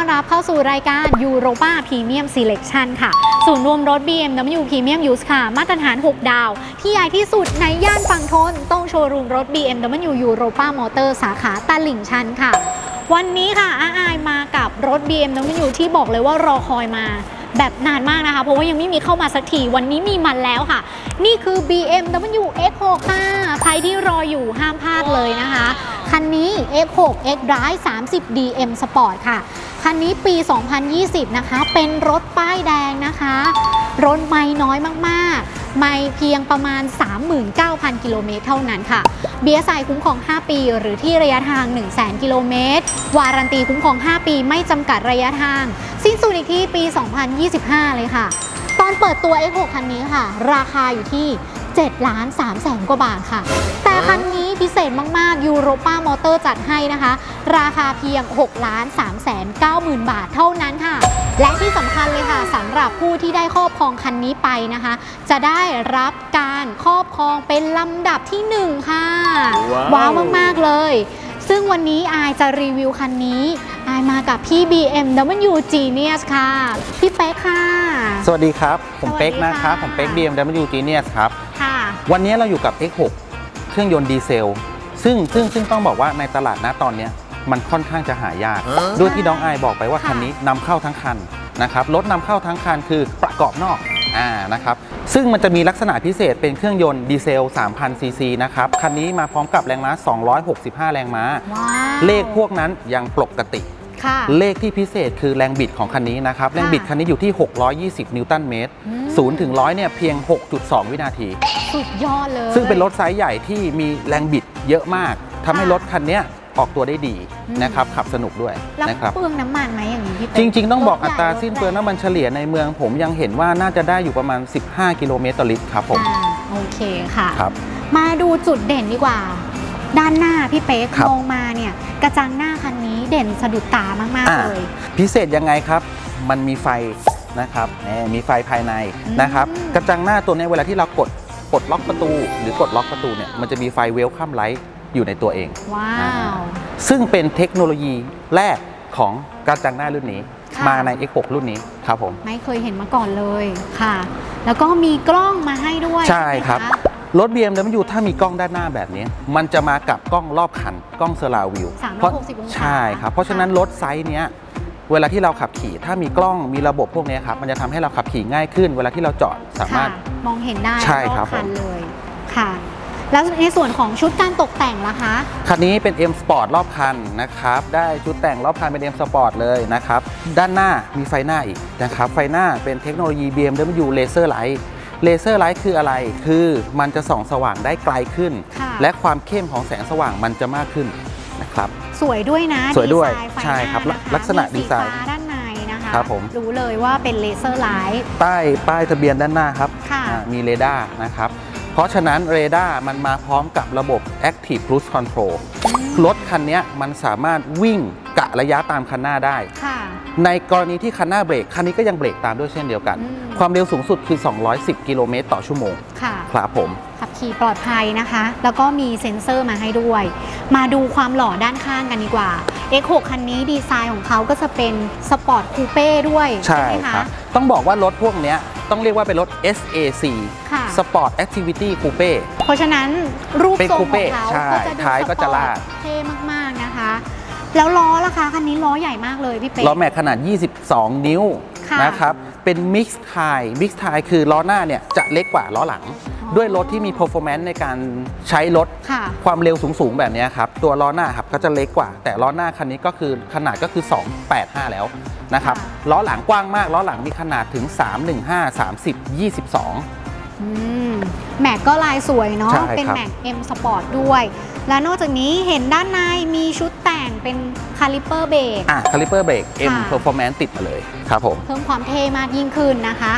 อนรับเข้าสู่รายการ Europa Premium Selection ค่ะ ศูนย์รวมรถ BMW Premium Use ค่ะ มาตรฐาน 6 ดาว ที่ใหญ่ที่สุดในย่านฝั่งทนต้องโชว์รูมรถ BMW Europa Motor สาขาตลิ่งชันค่ะ วันนี้ค่ะอาอายมากับรถ BMW ที่บอกเลยว่ารอคอยมา แบบนานมากนะคะ เพราะว่ายังไม่มีเข้ามาสักทีวันนี้มีมันแล้วค่ะ นี่คือ BMW X6 ค่ะใครที่รออยู่ห้ามพลาดเลยนะคะ คันนี้ X6 X Drive 30 DM Sport ค่ะ คันนี้ปี 2020 นะคะ เป็นรถป้ายแดงนะคะ รถไม่น้อยมาก ๆ ไม่เพียงประมาณ 39,000 กิโลเมตรเท่านั้นค่ะ เบียร์ใส่คุ้มครอง 5 ปี หรือที่ระยะทาง 100,000 กิโลเมตร วารันตีคุ้มครอง 5 ปีไม่จำกัดระยะทาง สิ้นสุดอีกที่ปี 2025 เลยค่ะ ตอนเปิดตัว X6 คันนี้ค่ะ ราคาอยู่ที่7ล้าน3แสนกว่าบาทค่ะ แต่คันนี้พิเศษมากๆยูโรป้ามอเตอร์จัดให้นะคะ ราคาเพียง6ล้าน3แสน9หมื่นบาทเท่านั้นค่ะ และที่สำคัญเลยค่ะสำหรับผู้ที่ได้ครอบครองคันนี้ไปนะคะ จะได้รับการครอบครองเป็นลำดับที่ 1 ค่ะ ว้าวว้าวมาก ๆ เลย ซึ่งวันนี้อายจะรีวิวคันนี้ อายมากับพี่ BMW Genius ค่ะ พี่เป๊กค่ะ สวัสดีครับ ผมสวัสดีเป๊กนะครับค่ะผมเป๊ก BMW Genius ครับ ค่ะ วันนี้เราอยู่กับ X6 เครื่องยนต์ดีเซล ซึ่งซึ่งซึ่งต้องบอกว่าในตลาดนะตอนเนี้ยมันค่อนข้างจะหายาก ด้วยที่น้องอายบอกไปว่าค่ะคันนี้นำเข้าทั้งคันนะครับ รถนำเข้าทั้งคันคือประกอบนอกอ่านะครับ ซึ่งมันจะมีลักษณะพิเศษเป็นเครื่องยนต์ดีเซล 3,000 ซีซีนะครับ คันนี้มาพร้อมกับแรงม้า 265 แรงม้าว้าวเลขพวกนั้นยังปกติค่ะ เลขที่พิเศษคือแรงบิดของคันนี้นะครับ แรงบิดคันนี้อยู่ที่ 620 นิวตันเมตรอืมศูนย์ถึงร้อยเนี่ยเพียง 6.2 วินาที สุดยอดเลย ซึ่งเป็นรถไซส์ใหญ่ที่มีแรงบิดเยอะมากทำให้ค่ะรถคันเนี้ยออกตัวได้ดีอืมนะครับขับสนุกด้วยแล้วนะครับเปลืองน้ำมันไหมอย่างนี้พี่เป๊กจริง ๆ ต้องบอกถอัใหญ่ตราสิ้นเปลืองน้ำมันเฉลี่ยในเมือง ผมยังเห็นว่าน่าจะได้อยู่ประมาณ 15 กิโลเมตรต่อลิตรครับผมอ่าโอเคค่ะครับมาดูจุดเด่นดีกว่า ด้านหน้าพี่เป๊กครับมองมาเนี่ยกระจังหน้าคันนี้ เด่นสะดุดตามากอ่าๆเลย พิเศษยังไงครับ มันมีไฟนะครับแหมมีไฟภายในอืมนะครับ กระจังหน้าตัวเนี้ยเวลาที่เรากดปลดล็อกประตู หรือกดล็อกประตูเนี่ยมันจะมีไฟเวลคัมไลท์อยู่ในตัวเอง ว้าว ซึ่งเป็นเทคโนโลยีแรกของกระจังหน้ารุ่นนี้ค่ะมาใน X6 รุ่นนี้ครับผม ไม่เคยเห็นมาก่อนเลยค่ะ แล้วก็มีกล้องมาให้ด้วยใช่ครับไหมะ รถ BMW ถ้ามีกล้องด้านหน้าแบบนี้ มันจะมากับกล้องรอบคัน กล้องเซอร์ราววิว360องศา ใช่ครับ เพราะฉะนั้นรถไซส์เนี้ยเวลาที่เราขับขี่ ถ้ามีกล้องมีระบบพวกเนี้ยครับมันจะทำให้เราขับขี่ง่ายขึ้น เวลาที่เราจอดสามารถ ค่ะมองเห็นได้ใช่ครับอบคันผม เลยค่ะ แล้วในส่วนของชุดการตกแต่งล่ะคะ คันนี้เป็น M Sport รอบคันนะครับ ได้ชุดแต่งรอบคันเป็น M Sport เลยนะครับ ด้านหน้ามีไฟหน้าอีกนะครับ ไฟหน้าเป็นเทคโนโลยี BMW Laser Light Laser Light คืออะไร คือมันจะส่องสว่างได้ไกลขึ้นค่ะและความเข้มของแสงสว่างมันจะมากขึ้นนะครับ สวยด้วยนะสวยด้วยไซน์ไฟใช่ครับหน้านะะลักษณะมีดีไซน์ฟ้าด้านในนะคะครับผมรู้เลยว่าเป็นเลเซอร์ไลท์ป้ายป้ายทะเบียนด้านหน้าครับค่ะอ่ามีเรดาร์นะครับเพราะฉะนั้นเรดาร์มันมาพร้อมกับระบบ Active Cruise Control รถคันเนี้ยมันสามารถวิ่งกะระยะตามคันหน้าได้ค่ะ ในกรณีที่คันหน้าเบรกคันนี้ก็ยังเบรกตามด้วยเช่นเดียวกันอืมความเร็วสูงสุดคือ 210 กิโลเมตรต่อชั่วโมงค่ะครับผมขับขี่ปลอดภัยนะคะ แล้วก็มีเซ็นเซอร์มาให้ด้วย มาดูความหล่อด้านข้างกันดีกว่า X6 คันนี้ดีไซน์ของเขาก็จะเป็นสปอร์ตคูเป้ด้วยใช่ไหมครัคะบต้องบอกว่ารถพวกเนี้ยต้องเรียกว่าเป็นรถ SAC ค่ะ Sport Activity Coupe เพราะฉะนั้นรูปเป็นทรงคูขเป้องเขาใช่ก็จะดูท้ายก็จะลาดสปอร์ตเท่มากๆนะคะ แล้วล้อล่ะคะคันนี้ล้อใหญ่มากเลยพี่เป๊ก ล้อแม็กขนาด 22 นิ้วค่ะนะครับ เป็น Mix Tie Mix Tie คือล้อหน้าเนี่ยจะเล็กกว่าล้อหลัง ด้วยรถที่มี performance ในการใช้รถค่ะ ความเร็วสูง ๆ แบบเนี้ยครับ ตัวล้อหน้าครับก็จะเล็กกว่า แต่ล้อหน้าคันนี้ก็คือขนาดก็คือ 285 แล้วนะครับค่ะล้อหลังกว้างมาก ล้อหลังมีขนาดถึง 315 30 22 อืมแม็กก็ลายสวยเนาะใช่ครับเป็นแม็ก M Sport ด้วย และนอกจากนี้เห็นด้านในมีชุดแต่งเป็นคาลิเปอร์เบรก อะคาลิเปอร์เบรก M ค่ะ Performance ติดมาเลยครับผม เพิ่มความเท่มากยิ่งขึ้นนะคะ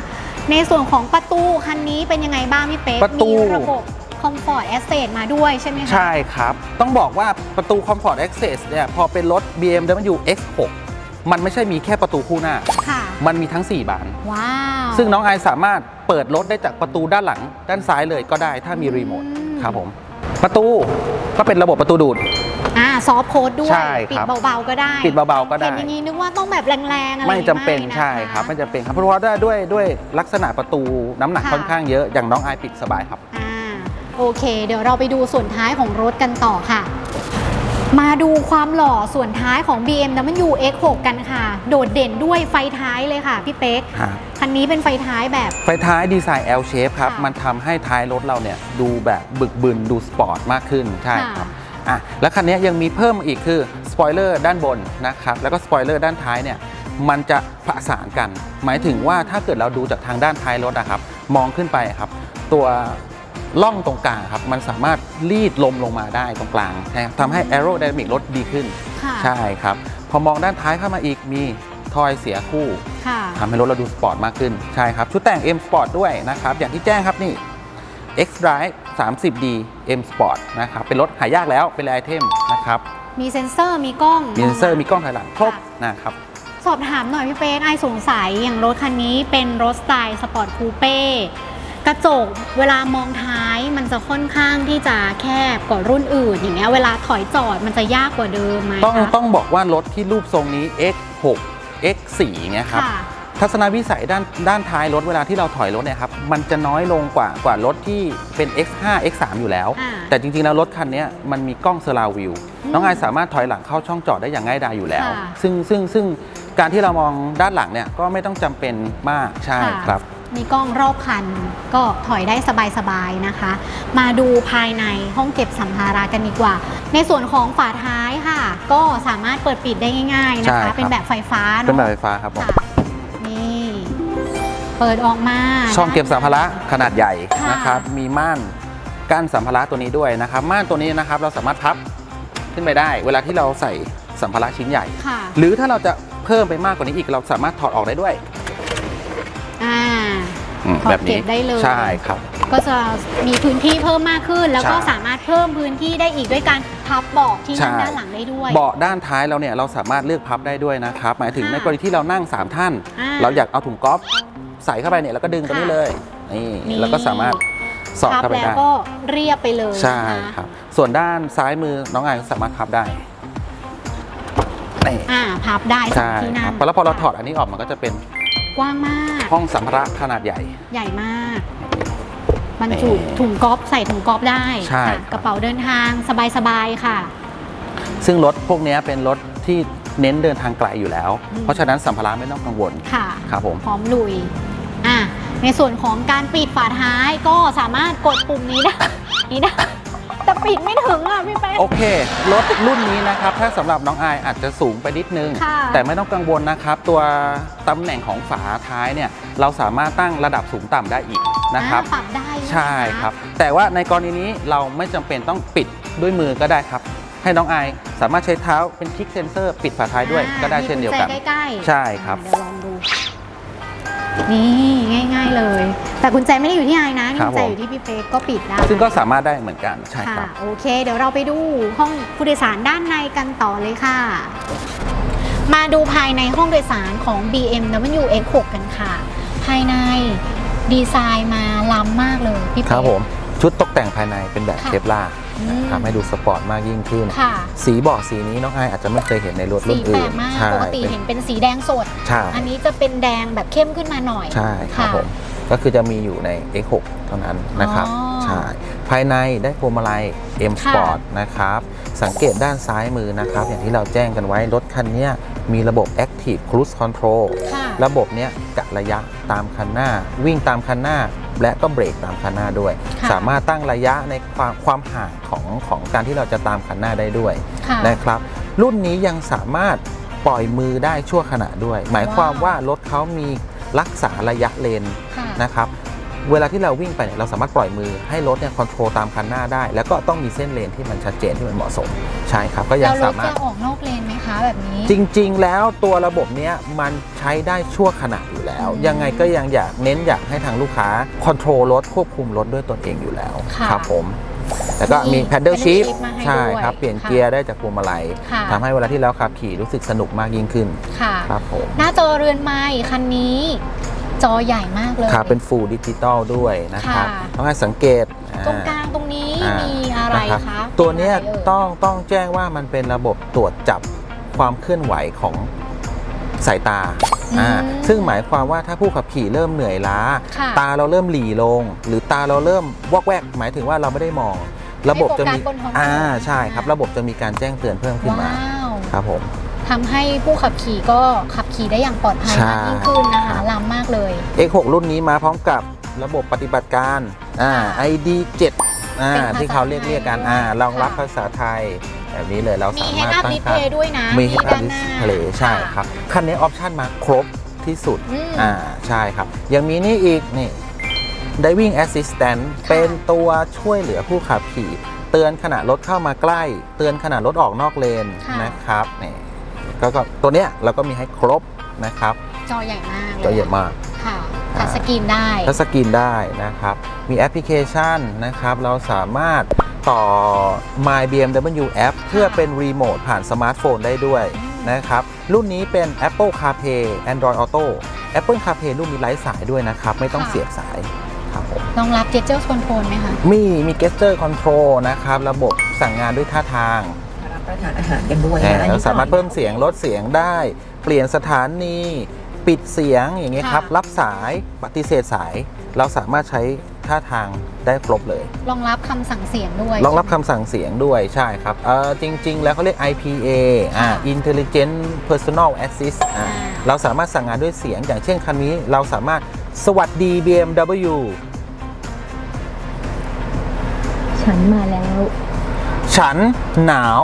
ในส่วนของประตูคันนี้เป็นยังไงบ้างพี่เป๊กประตู มีระบบ Comfort Access มาด้วยใช่ไหมคะ ใช่ครับ ต้องบอกว่าประตู Comfort Access เนี่ยพอเป็นรถ BMW X6 มันไม่ใช่มีแค่ประตูคู่หน้า ค่ะ มันมีทั้ง 4 บาน ว้าวซึ่งน้องไอสามารถเปิดรถได้จากประตูด้านหลัง ด้านซ้ายเลยก็ได้ถ้ามีรีโมทอืมครับผม ประตูก็เป็นระบบประตูดูด อ่าซอฟโค้ดด้วย ใช่ปิคดรับเบาๆก็ได้ปิดเบาๆก็ได้ เห็นอย่างนี้นึกว่าต้องแบบแรงๆอะไรไม่จำเป็นะใช่ครับไม่จำเป็นครับเพราะว่าด้วยด้วยด้วยลักษณะประตูน้ำหนักค่ะค่อนข้างเยอะอย่างน้องไอายปิดสบายครับ อ่าโอเค เดี๋ยวเราไปดูส่วนท้ายของรถกันต่อค่ะ มาดูความหล่อส่วนท้ายของ BMW X6 กันค่ะ โดดเด่นด้วยไฟท้ายเลยค่ะพี่เป๊กคันนี้เป็นไฟท้ายแบบ ไฟท้ายดีไซน์ L shape ครับ ค่ะมันทำให้ท้ายรถเราเนี่ยดูแบบบึกบึนดูสปอร์ตมากขึ้น ใช่ครับอะ แล้วคันนี้ยังมีเพิ่มอีกคือสปอยเลอร์ด้านบนนะครับ แล้วก็สปอยเลอร์ด้านท้ายเนี่ย มันจะประสานกัน หมายถึงว่าถ้าเกิดเราดูจากทางด้านท้ายรถนะครับ มองขึ้นไปครับ ตัว ล่องตรงกลางครับ มันสามารถรีดลมลงมาได้ตรงกลางนะครับทำให้ aerodynamic รถดีขึ้นค่ะใช่ครับ พอมองด้านท้ายเข้ามาอีกมีทอยเสียคู่ค่ะทำให้รถเราดูสปอร์ตมากขึ้น ใช่ครับ ชุดแต่ง M Sport ด้วยนะครับ อย่างที่แจ้งครับนี่ X Drive 30D M Sport นะครับ เป็นรถหายากแล้วเป็นไอเทมนะครับ มีเซ็นเซอร์มีกล้อง มีเซนเซอร์มีกล้องถอยหลังครบนะครับสอบถามหน่อยพี่เป๊กไอสงสัยอย่างรถคันนี้เป็นรถสไตล์สปอร์ตคูเป้ กระจกเวลามองท้ายมันจะค่อนข้างที่จะแคบกว่ารุ่นอื่น อย่างเงี้ยเวลาถอยจอดมันจะยากกว่าเดิมไหมต้องคะต้องบอกว่ารถที่รูปทรงนี้ X6 X4 เงี้ยครับค่ะ ทัศนวิสัยด้านด้านท้ายรถเวลาที่เราถอยรถเนี่ยครับมันจะน้อยลงกว่ากว่ารถที่เป็น X5 X3 อยู่แล้ว อ่า แต่จริงๆแล้วรถคันเนี้ยมันมีกล้องเซอร์ราววิวอืมน้องไอายสามารถถอยหลังเข้าช่องจอดได้อย่างง่ายดายอยู่แล้ว ค่ะซึ่งซึ่งซึ่งการที่เรามองด้านหลังเนี่ยก็ไม่ต้องจำเป็นมากใช่ค่ะ ครับ มีกล้องรอบคัน ก็ถอยได้สบายๆนะคะ มาดูภายในห้องเก็บสัมภาระกันดีกว่า ในส่วนของฝาท้ายค่ะ ก็สามารถเปิดปิดได้ง่ายๆนะใช่ครัคะ บ เป็นแบบไฟฟ้าเป็นเนาะแบบไฟฟ้าครับผมค่ะนี่เปิดออกมาช่องเก็บสัมภาระขนาดใหญ่ค่ะนะครับ มีม่านกั้นสัมภาระตัวนี้ด้วยนะครับ ม่านตัวนี้นะครับเราสามารถพับขึ้นไปได้ เวลาที่เราใส่สัมภาระชิ้นใหญ่ ค่ะ หรือถ้าเราจะเพิ่มไปมากกว่านี้อีกเราสามารถถอดออกได้ด้วยอ่าอื มถอดแบบนี้เก็บได้เลยใช่ครับ ก็จะมีพื้นที่เพิ่มมากขึ้น แล้วก็ใช่สามารถเพิ่มพื้นที่ได้อีกด้วยการพับเบาะที่นั่งใช่ด้านหลังได้ด้วย เบาะด้านท้ายเราเนี่ยเราสามารถเลือกพับได้ด้วยนะครับหมายถึงค่ะในกรณีที่เรานั่ง 3 ท่านอ่าเราอยากเอาถุงก๊อฟใส่เข้าไปเนี่ยแล้วก็ดึงตัวนี้ค่ะเลยนี่นี่แล้วก็สามารถสอดพับเข้าไปแล้วได้ก็เรียบไปเลยใช่นะคะครับ ส่วนด้านซ้ายมือน้องไอายก็สามารถพับได้นี่อ่าพับได้สองใช่ที่คนั่รังบแล้วพอเราถอดอันนี้ออกมันก็จะเป็น กว้างมาก ห้องสัมภาระขนาดใหญ่ ใหญ่มากบรรจุนี่ถุงก๊อฟใส่ถุงก๊อฟได้ใช่ค่ะครับ กระเป๋าเดินทางสบายๆค่ะ ซึ่งรถพวกเนี้ยเป็นรถที่เน้นเดินทางไกลอยู่แล้ว อืม เพราะฉะนั้นสัมภาระไม่ต้องกังวลค่ะ ครับผม พร้อมลุยอะในส่วนของการปิดฝาท้ายก็สามารถกดปุ่มนี้ได้ นี้ได้ แต่ปิดไม่ถึงอะพี่แป๊ะโอเค รถรุ่นนี้นะครับ ถ้าสำหรับน้องอายอาจจะสูงไปนิดนึง ค่ะแต่ไม่ต้องกังวลนะครับ ตัวตำแหน่งของฝาท้ายเนี่ย เราสามารถตั้งระดับสูงต่ำได้อีกนะครับ อ่าปรับได้ใช่ไหมะครับ แต่ว่าในกรณีนี้เราไม่จำเป็นต้องปิดด้วยมือก็ได้ครับ ให้น้องอายสามารถใช้เท้าเป็นคลิกเซนเซอร์ ปิดฝาท้ายด้วยอ่าก็ได้เช่นเดียวกันมีกุญแจใกล้ๆใช่ครับเดี๋ยวลองดู นี่ง่าย ๆเลย แต่กุญแจไม่ได้อยู่ที่ไอนะนี่ครับกุญแจผมอยู่ที่พี่เป๊กก็ปิดได้ซึ่งก็สามารถได้เหมือนกันใช่คค่ะรับโอเค เดี๋ยวเราไปดูห้องผู้โดยสารด้านในกันต่อเลยค่ะ มาดูภายในห้องโดยสารของ BMW X6 กันค่ะ ภายในดีไซน์มาล้ำมากเลยพี่คเป๊รับกผมชุดตกแต่งภายในเป็นแบบค่ะเคปลาร์อืม ทำให้ดูสปอร์ตมากยิ่งขึ้นค่ะสีเบาะสีนี้น้องไอายอาจจะไม่เคยเห็นในรถสีรุ่นแปลอื่นกมากใช่ปกติเป็นเห็นเป็นสีแดงสดใช่อันนี้จะเป็นแดงแบบเข้มขึ้นมาหน่อย ใช่ครับะผมก็คือจะมีอยู่ใน X6 เท่านั้นนะครับอ๋อใช่ภายในได้พวงมาลัย M ค่ะ Sport นะครับ สังเกตด้านซ้ายมือนะครับ อย่างที่เราแจ้งกันไว้ รถคันเนี้ยมีระบบ Active Cruise Control ค่ะระบบเนี้ยกะระยะตามคันหน้า วิ่งตามคันหน้า และก็เบรกตามคันหน้าด้วยค่ะสามารถตั้งระยะในความความห่างของของการที่เราจะตามคันหน้าได้ด้วยค่ะนะครับ รุ่นนี้ยังสามารถปล่อยมือได้ชั่วขณะด้วย หมายความว่ารถเขามีรักษาระยะเลนค่ะนะครับ เวลาที่เราวิ่งไปเนี่ยเราสามารถปล่อยมือให้รถเนี่ยคอนโทรลตามคันหน้าได้ แล้วก็ต้องมีเส้นเลนที่มันชัดเจนที่มันเหมาะสมใช่ครับก็ยัแล้งวรสาถมารจะถออกนอกเลนไหมคะแบบนี้ จริง ๆ แล้วตัวระบบเนี้ยมันใช้ได้ชั่วขณะอยู่แล้วอืมยังไงก็ยังอยากเน้นอยากให้ทางลูกค้าคอนโทรลรถควบคุมรถด้วยตนเองอยู่แล้วค่ะครับผมแล้วก็มีมี paddle paddle shift shift มาให้ใช่ด้วยครับเปลี่ยนค่ะเกียร์ได้จากพวงมาลัยค่ะทำให้เวลาที่เราขับขี่รู้สึกสนุกมากยิ่งขึ้นค่ะครับผมหน้าจอเรือนไม้คันนี้ จอใหญ่มากเลยครับเป็นฟูลดิจิตอลด้วยนะครับค่ะต้องให้สังเกตอ่าตรงกลางตรงนี้อ่ามีอะไรนรับคะตัวเนี้ยมีะไรเอ่ยต้องต้องแจ้งว่ามันเป็นระบบตรวจจับความเคลื่อนไหวของสายตาอ่าซึ่งหมายความว่าถ้าผู้ขับขี่เริ่มเหนื่อยล้าค่ะตาเราเริ่มหลีลง หรือตาเราเริ่มวอกแวก หมายถึงว่าเราไม่ได้มอง ระบบจะมีให้โฟกัสบนท้องถนนอ่าใช่ครับ ระบบจะมีการแจ้งเตือนเพิ่มขึ้นมาว้าวครับผมทำให้ผู้ขับขี่ก็ขับ ขี่ได้อย่างปลอดภัยใช่ มากยิ่งขึ้นนะครัคะบล้ำมากเลย X6 รุ่นนี้มาพร้อมกับระบบปฏิบัติการอ่า ID 7 อ่าเป็นภาษาที่เขาเรียกเรียกกันอ่ารองรับค่ะ ภาษาไทย แบบนี้เลยเรามีสา head มารถ up ตั้ง display ด้วยนะมีที่ Head ด้า Up นหน้า Display ใช่ครับ คันนี้ออปชันมาครบที่สุดอืมอ่าใช่ครับ ยังมีนี่อีก นี่ Diving Assistant ค่ะ เป็นตัวช่วยเหลือผู้ขับขี่ เตือนขณะรถเข้ามาใกล้ เตือนขณะรถออกนอกเลนค่ะนะครับนี่ ก็ก็ตัวเนี้ยเราก็มีให้ครบนะครับจอใหญ่มากเลยจอใหญ่มากค่ะอ่าทัชสกรีนได้ทัชสกรีนได้นะครับ มีแอปพลิเคชันนะครับ เราสามารถต่อ My BMW App เพื่อเป็นรีโมทผ่านสมาร์ทโฟนได้ด้วยนะครับ รุ่นนี้เป็น Apple CarPlay Android Auto Apple CarPlay รุ่นมีไร้สายด้วยนะครับ ไม่ต้องค่ะเสียบสายครับผมรองรับ gesture control ไหมคะ มีมี Gesture Control นะครับ ระบบสั่งงานด้วยท่าทางรับ ประทานอาหารกันด้วยเออนะเราสามารถเพิ่มเสียงลดเสียงได้ เปลี่ยนสถานีปิดเสียงอย่างเงี้ยครับค่ะรับสายปฏิเสธสาย เราสามารถใช้ท่าทางได้ครบเลย รองรับคำสั่งเสียงด้วย รองรับคำสั่งเสียงด้วยใช่ครับเออจริง ๆ แล้วเขาเรียก IPA อ่า ค่ะ Intelligent Personal Assist อ่าอ่าเราสามารถสั่งงานด้วยเสียงอย่างเช่นคันนี้เราสามารถสวัสดี BMW ฉันมาแล้ว ฉันหนาว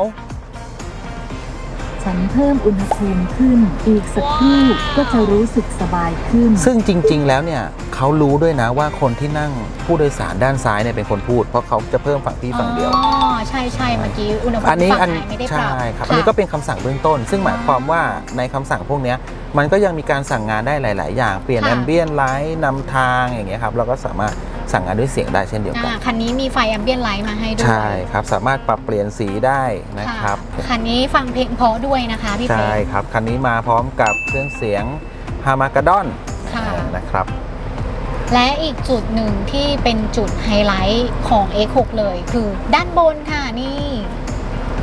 ฉันเพิ่มอุณหภูมิขึ้น อีกสักครู่ก็จะรู้สึกสบายขึ้น ซึ่งจริง ๆ แล้วเนี่ยเขารู้ด้วยนะว่าคนที่นั่งผู้โดยสารด้านซ้ายเนี่ยเป็นคนพูด เพราะเขาจะเพิ่มฝั่งพี่ฝั่งเดียว อ๋อ ใช่ใช่เมื่อกี้อุณหภูมิอันนี้ฝั่งอันไหนไม่ได้ปรับใช่ครับะอันนี้ก็เป็นคำสั่งเบื้องต้น ซึ่งหมายความว่าในคำสั่งพวกเนี้ยมันก็ยังมีการสั่งงานได้หลาย ๆ อย่าง เปลี่ยนค่ะแอมเบียนไลท์นำทางอย่างเงี้ยครับเราก็สามารถ สั่งงานด้วยเสียงได้เช่นเดียวกันอ่าคันนี้มีไฟแอมเบียนไลท์มาให้ด้วย ใช่ครับ สามารถปรับเปลี่ยนสีได้นะครับะคันนี้ฟังเพลงเพราะด้วยนะคะพี่เป๊ใช่ครับ คันนี้มาพร้อมกับเครื่องเสียงฮามากาดอนค่ะนะครับ และอีกจุดหนึ่งที่เป็นจุดไฮไลท์ของ X6 เลยคือด้านบนค่ะนี่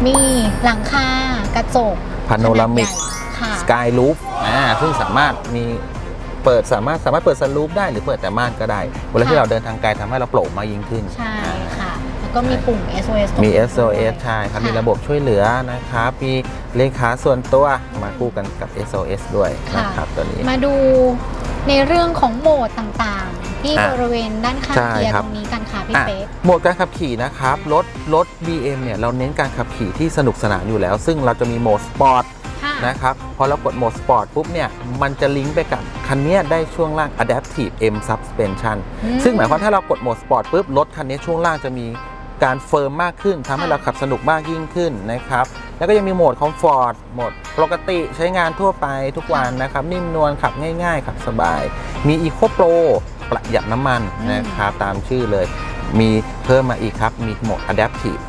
มีหลังคากระจก Panoramic ขนาดใหญ่ค่ะสกายลูปอ่าซึ่งสามารถมี เปิดสามารถสามารถเปิดสลูปได้หรือเปิดแต่ม่านก็ได้เวลาที่ค่ะเราเดินทางไกลทำให้เราโปร่งมากยิ่งขึ้น ใช่อ่าค่ะ แล้วก็มีปุ่ม SOS ตรงมี นี้ด้วย SOS ใช่ครับ ค่ะ มีระบบช่วยเหลือนะครับ มีเลขาส่วนตัวมาคู่กันกับ SOS ด้วยค่ะนะครับตัวนี้ มาดูในเรื่องของโหมดต่างๆ ที่อะบริเวณด้านข้างใช่เกียร์ครัตบรงนี้กันค่ะพี่อะเป๊ก โหมดการขับขี่นะครับ รถรถ BM เนี่ยเราเน้นการขับขี่ที่สนุกสนานอยู่แล้ว ซึ่งเราจะมีโหมดสปอร์ตค่ะ นะครับ พอเรากดโหมดสปอร์ตปุ๊บเนี่ย มันจะลิงก์ไปกับคันเนี้ยได้ช่วงล่าง Adaptive M Suspension อืซึ่งหมายความว่าถ้าเรากดโหมดสปอร์ตปุ๊บรถคันนี้ช่วงล่างจะมีการเฟิร์มมากขึ้นทำให้ค่ะเราขับสนุกมากยิ่งขึ้นนะครับ แล้วก็ยังมีโหมดคอมฟอร์ตโหมดปกติใช้งานทั่วไปทุกวันนะครับ นิ่มนวลขับง่ายๆ ขับสบาย มี Eco Pro ประหยัดน้ำมันนะครับตามชื่อเลย มีเพิ่มมาอีกครับ มีโหมด Adaptive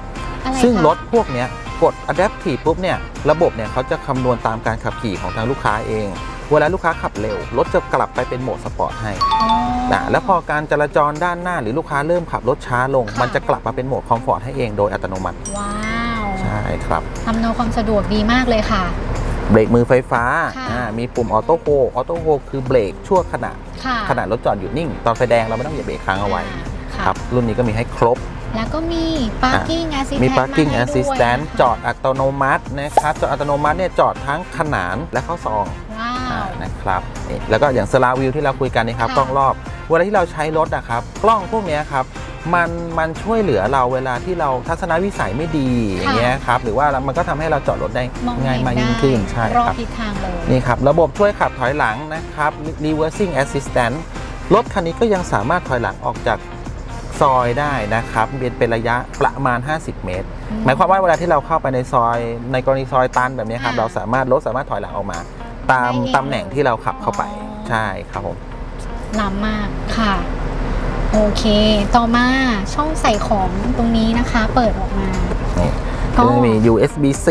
อะไรซึ่งคะรถพวกเนี้ย กด Adaptive ปุ๊บเนี่ยระบบเนี่ยเขาจะคำนวณตามการขับขี่ของทางลูกค้าเอง เวลาลูกค้าขับเร็ว รถจะกลับไปเป็นโหมดสปอร์ตให้อ๋อนะแล้วพอการจราจรด้านหน้าหรือลูกค้าเริ่มขับรถช้าลงค่ะมันจะกลับมาเป็นโหมดคอมฟอร์ตให้เองโดยอัตโนมัติว้าวใช่ครับอำนวยความสะดวกดีมากเลยค่ะ เบรกมือไฟฟ้าค่ะอ่ามีปุ่มออโต้โฮออโต้โฮคือเบรกชั่วขณะค่ะขณะรถจอดหยุดนิ่ง ตอนไฟแดงเราไม่ต้องเหยียบเบรกค้างเอาไว้ค่ะครับรุ่นนี้ก็มีให้ครบ แล้วก็มี parking assistant มี parking าให้ด้วย assistant นะคะจอดอัตโนมัตินะครับ จอดอัตโนมัติเนี่ยจอดทั้งขนานและเข้าซองว้าอ่าวนะครับนี่แล้วก็อย่างสลาวิวที่เราคุยกันนี่ครับค่ะ กล้องรอบ เวลาที่เราใช้รถนะครับ กล้องพวกเนี้ยครับมันมันช่วยเหลือเราเวลาที่เราทัศนวิสัยไม่ดีอย่างเงี้ยครับหรือว่ามันก็ทำให้เราจอดรถได้มองง่ายเห็นมากได้ยิ่งขึ้นใช่รอครับบทิศทางเลย นี่ครับระบบช่วยขับถอยหลังนะครับ reversing assistant รถคันนี้ก็ยังสามารถถอยหลังออกจาก ซอยได้นะครับเป็นเป็นระยะประมาณ 50 เมตรอืหมายความว่าเวลาที่เราเข้าไปในซอยในกรณีซอยตันแบบนี้ครับอ่าเราสามารถรถสามารถถอยหลังออกมา ตามได้เองตำแหน่งที่เราขับเข้าไปอ๋อใช่ครับผมล้ำมากค่ะ โอเค ต่อมาช่องใส่ของตรงนี้นะคะ เปิดออกมานี่ก็ก็จะมี USB-C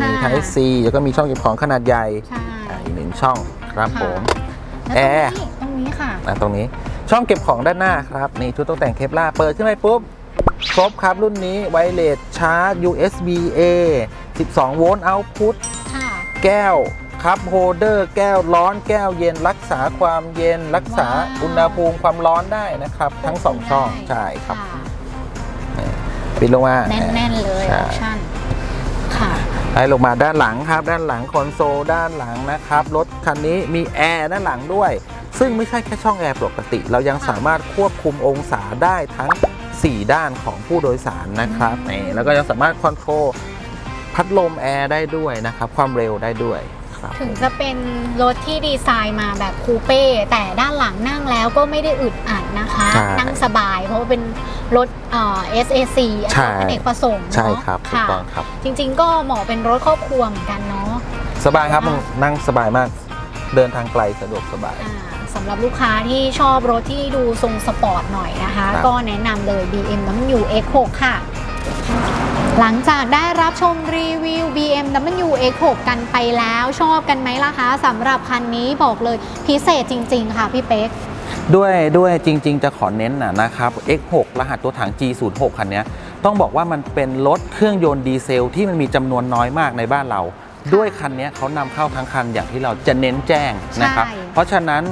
มีค่ะ Type C แล้วก็มีช่องเก็บของขนาดใหญ่ใช่อ่าอีกหนึ่งช่องครับผมแล้วแอร์ตรงนี้ตรงนี้ค่ะอะตรงนี้ ช่องเก็บของด้านหน้าครับนี่ชุดตกแต่งเคปลาร์เปิดขึ้นไปปุ๊บรบครับรุ่นนี้ไวเลสชาร์จ USB A 12 โวลต์เอาพุตค่ะแก้วครับโฮลเดอร์แก้วร้อนแก้วเย็นรักษาความเย็นรักษาว้าวอุณหภูมิความร้อนได้นะครับ ทั้ง2ช่องได้ใช่ครับะปิดลงมา แน่น ๆ เลยอใช่อปชั่นค่ะไล่ลงมาด้านหลังครับ ด้านหลังคอนโซลด้านหลังนะครับ รถคันนี้มีแอร์ด้านหลังด้วย ซึ่งไม่ใช่แค่ช่องแอร์ปกติ เรายังสามารถควบคุมองศาได้ทั้ง 4 ด้านของผู้โดยสารนะครับนี่แล้วก็ยังสามารถคอนโทรลพัดลมแอร์ได้ด้วยนะครับ ความเร็วได้ด้วยครับถึงจะเป็นรถที่ดีไซน์มาแบบคูเป้แต่ด้านหลังนั่งแล้วก็ไม่ได้อึดอัดนะคะใช่นั่งสบายเพราะว่าเป็นรถเอ่อ SAC ใช่อเนกประสงค์เนอะใช่ครับถูกค่ะต้องครับ จริง ๆ ก็เหมาะเป็นรถครอบครัวเหมือนกันเนาะสบายครับอ่านั่งสบายมากเดินทางไกลสะดวกสบายอ่า สำหรับลูกค้าที่ชอบรถที่ดูทรงสปอร์ตหน่อยนะคะ ครับ ก็แนะนำเลย BMW X6 ค่ะ หลังจากได้รับชมรีวิว BMW X6 กันไปแล้วชอบกันไหมล่ะคะสำหรับคันนี้บอกเลยพิเศษจริง ๆ ค่ะพี่เป๊ก ด้วยด้วยจริง ๆ จะขอเน้นนะนะครับ X6 รหัสตัวถัง G06 คันเนี้ยต้องบอกว่ามันเป็นรถเครื่องยนต์ดีเซลที่มันมีจำนวนน้อยมากในบ้านเรา ด้วยคันเนี้ยเขานำเข้าทั้งคันอย่างที่เราจะเน้นแจ้งนะครับ ใช่ เพราะฉะนั้น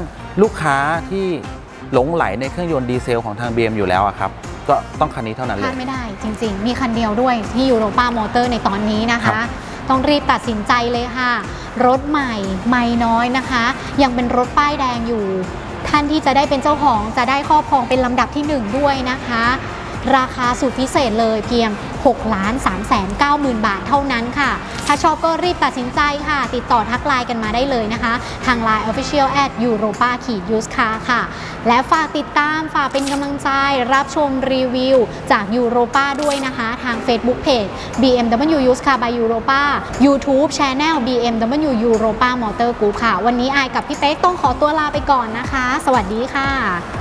ลูกค้าที่หลงไหลในเครื่องยนต์ดีเซลของทาง BM อยู่แล้วอะครับ ก็ต้องคันนี้เท่านั้นพเลลายดไม่ได้จริงๆ มีคันเดียวด้วยที่ยูโรป้ามอเตอร์ในตอนนี้นะครัคะ บ ต้องรีบตัดสินใจเลยค่ะ รถใหม่ไม่น้อยนะคะ ยังเป็นรถป้ายแดงอยู่ ท่านที่จะได้เป็นเจ้าของจะได้ครอบครองเป็นลำดับที่1ด้วยนะคะ ราคาสุดพิเศษเลยเพียง 6 ล้าน3แสน9หมื่นบาทเท่านั้นค่ะ ถ้าชอบก็รีบตัดสินใจค่ะ ติดต่อทักไลน์กันมาได้เลยนะคะ ทาง Line Official at Europa ขีด Use Car ค่ะ และฝากติดตามฝากเป็นกำลังใจรับชมรีวิวจาก Europa ด้วยนะคะ ทาง Facebook Page BMW Use Car by Europa YouTube Channel BMW Europa Motor Group ค่ะ วันนี้อายกับพี่เป๊กต้องขอตัวลาไปก่อนนะคะ สวัสดีค่ะ